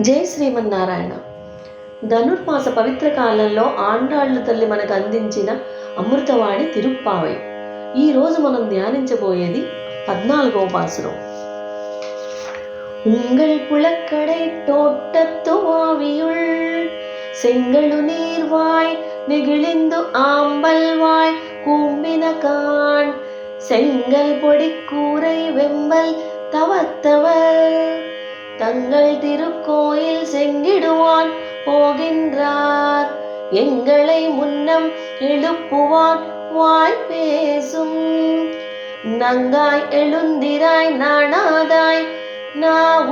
జై శ్రీమన్నారాయణ ధనుర్మాస పవిత్ర కాలంలో ఆండాళ్ళు తల్లి మనకు అందించిన అమృతవాణి తిరుప్పావై ఈ రోజు మనం ధ్యానించబోయేది పద్నాలుగవ పాసురం உங்கள் புலக்கடை தோட்டத்து வாவியுள் செங்கழு நீர்வாய் நெகிழிந்து ஆம்பல்வாய் கூம்பின கான் செங்கல் பொடி கூரை வெம்பல் தவத்தவர் தங்கள் திருக்கோயில் செங்கிடுவான் போகின்றார். எங்களை முன்னம் எழுப்புவான் வாய் பேசும். நங்காய் எழுந்திராய் நாணாதாய்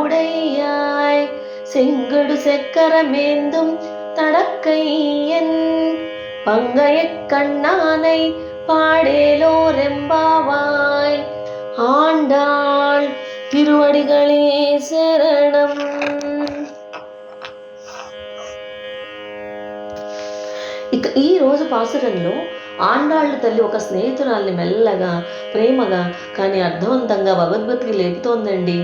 உடையாய் செங்கடு செக்கரமேந்தும் தடக்கையன். பங்கைய கண்ணானை பாடேலோ ரெம்பாவாய் ஆண்டாள் திருவடிகளே சரணம் ఇక ఈ రోజు పాసురంలో ఆండాళ్ళు తల్లి ఒక స్నేహితురాల్ని మెల్లగా ప్రేమగా కానీ అర్థవంతంగా భగవద్గీతకి లేపుతోందండి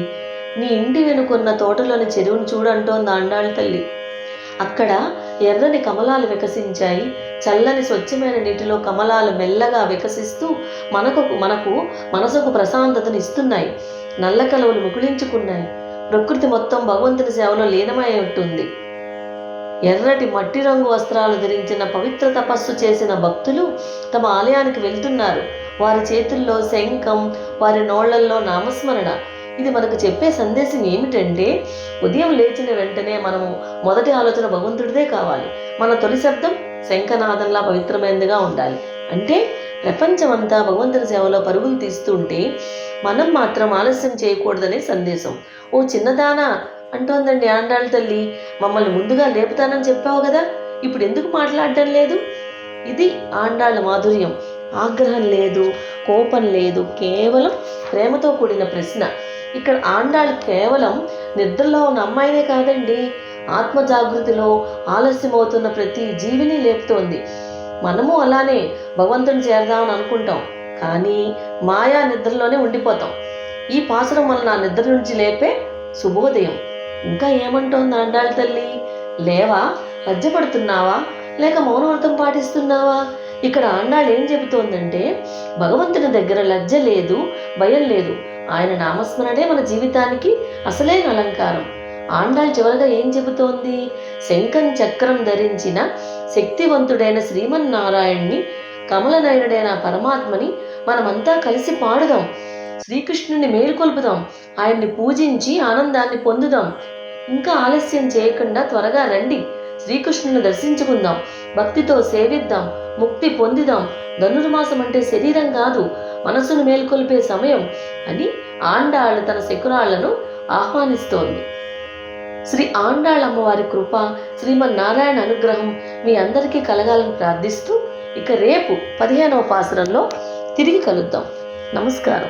నీ ఇంటి వెనుకున్న తోటలోని చెరువును చూడంటోంది ఆండాళ్ళ తల్లి అక్కడ ఎర్రని కమలాలు వికసించాయి. చల్లని స్వచ్ఛమైన నీటిలో కమలాలు మెల్లగా వికసిస్తూ మనకు మనకు మనసుకు ప్రశాంతతను ఇస్తున్నాయి. నల్ల కలవులు ముకుళించుకున్నాయి ప్రకృతి మొత్తం భగవంతుని సేవలో లీనమై ఉంటుంది. ఎర్రటి మట్టి రంగు వస్త్రాలు ధరించిన పవిత్ర తపస్సు చేసిన భక్తులు తమ ఆలయానికి వెళ్తున్నారు. వారి చేతుల్లో శంఖం వారి నోళ్ళల్లో నామస్మరణ ఇది మనకు చెప్పే సందేశం ఏమిటంటే ఉదయం లేచిన వెంటనే మనము మొదటి ఆలోచన భగవంతుడిదే కావాలి. మన తొలి శబ్దం శంఖనాదంలా పవిత్రమైనదిగా ఉండాలి. అంటే ప్రపంచమంతా భగవంతుని సేవలో పరుగులు తీస్తుంటే మనం మాత్రం ఆలస్యం చేయకూడదనే సందేశం. ఓ చిన్నదానా అంటోందండి ఆండాళ్ళ తల్లి మమ్మల్ని ముందుగా లేపుతానని చెప్పావు కదా ఇప్పుడు ఎందుకు మాట్లాడటం లేదు? ఇది ఆండాళ్ళ మాధుర్యం. ఆగ్రహం లేదు కోపం లేదు కేవలం ప్రేమతో కూడిన ప్రశ్న. ఇక్కడ ఆండాళ్ళు కేవలం నిద్రలో ఉన్న అమ్మాయినే కాదండి. ఆత్మ జాగృతిలో ఆలస్యమవుతున్న ప్రతి జీవిని లేపుతోంది. మనము అలానే భగవంతుని చేరదామని అనుకుంటాం. కానీ మాయా నిద్రలోనే ఉండిపోతాం. ఈ పాసరం వలన ఆ నిద్ర నుంచి లేపే శుభోదయం. ఇంకా ఏమంటోంది ఆండాళ్ళ తల్లి? లేవా? లజ్జపడుతున్నావా? లేక మౌనవ్రతం పాటిస్తున్నావా? ఇక్కడ ఆండాళ్ళు ఏం చెబుతోందంటే భగవంతుని దగ్గర లజ్జ లేదు భయం లేదు. ఆయన నామస్మరణే మన జీవితానికి అసలైన అలంకారం. ఆండాల్ చివరగా ఏం చెబుతోంది? శంఖం చక్రం ధరించిన శక్తివంతుడైన శ్రీమన్నారాయణ్ణి కమలనయనుడైన పరమాత్మని మనమంతా కలిసి పాడుదాం. శ్రీకృష్ణుని మేలుకొల్పుదాం. ఆయన్ని పూజించి ఆనందాన్ని పొందుదాం. ఇంకా ఆలస్యం చేయకుండా త్వరగా రండి. శ్రీకృష్ణుని దర్శించుకుందాం. భక్తితో సేవిద్దాం. ముక్తి పొందిదాం. ధనుర్మాసం అంటే శరీరం కాదు. మనసును మేల్కొల్పే సమయం అని ఆండాళ్ళు తన శకురాళ్ళను ఆహ్వానిస్తోంది. శ్రీ ఆండాళమ్మవారి అమ్మవారి కృప శ్రీమన్నారాయణ అనుగ్రహం మీ అందరికీ కలగాలని ప్రార్థిస్తూ ఇక రేపు పదిహేనవ పాసరంలో తిరిగి కలుద్దాం. నమస్కారం.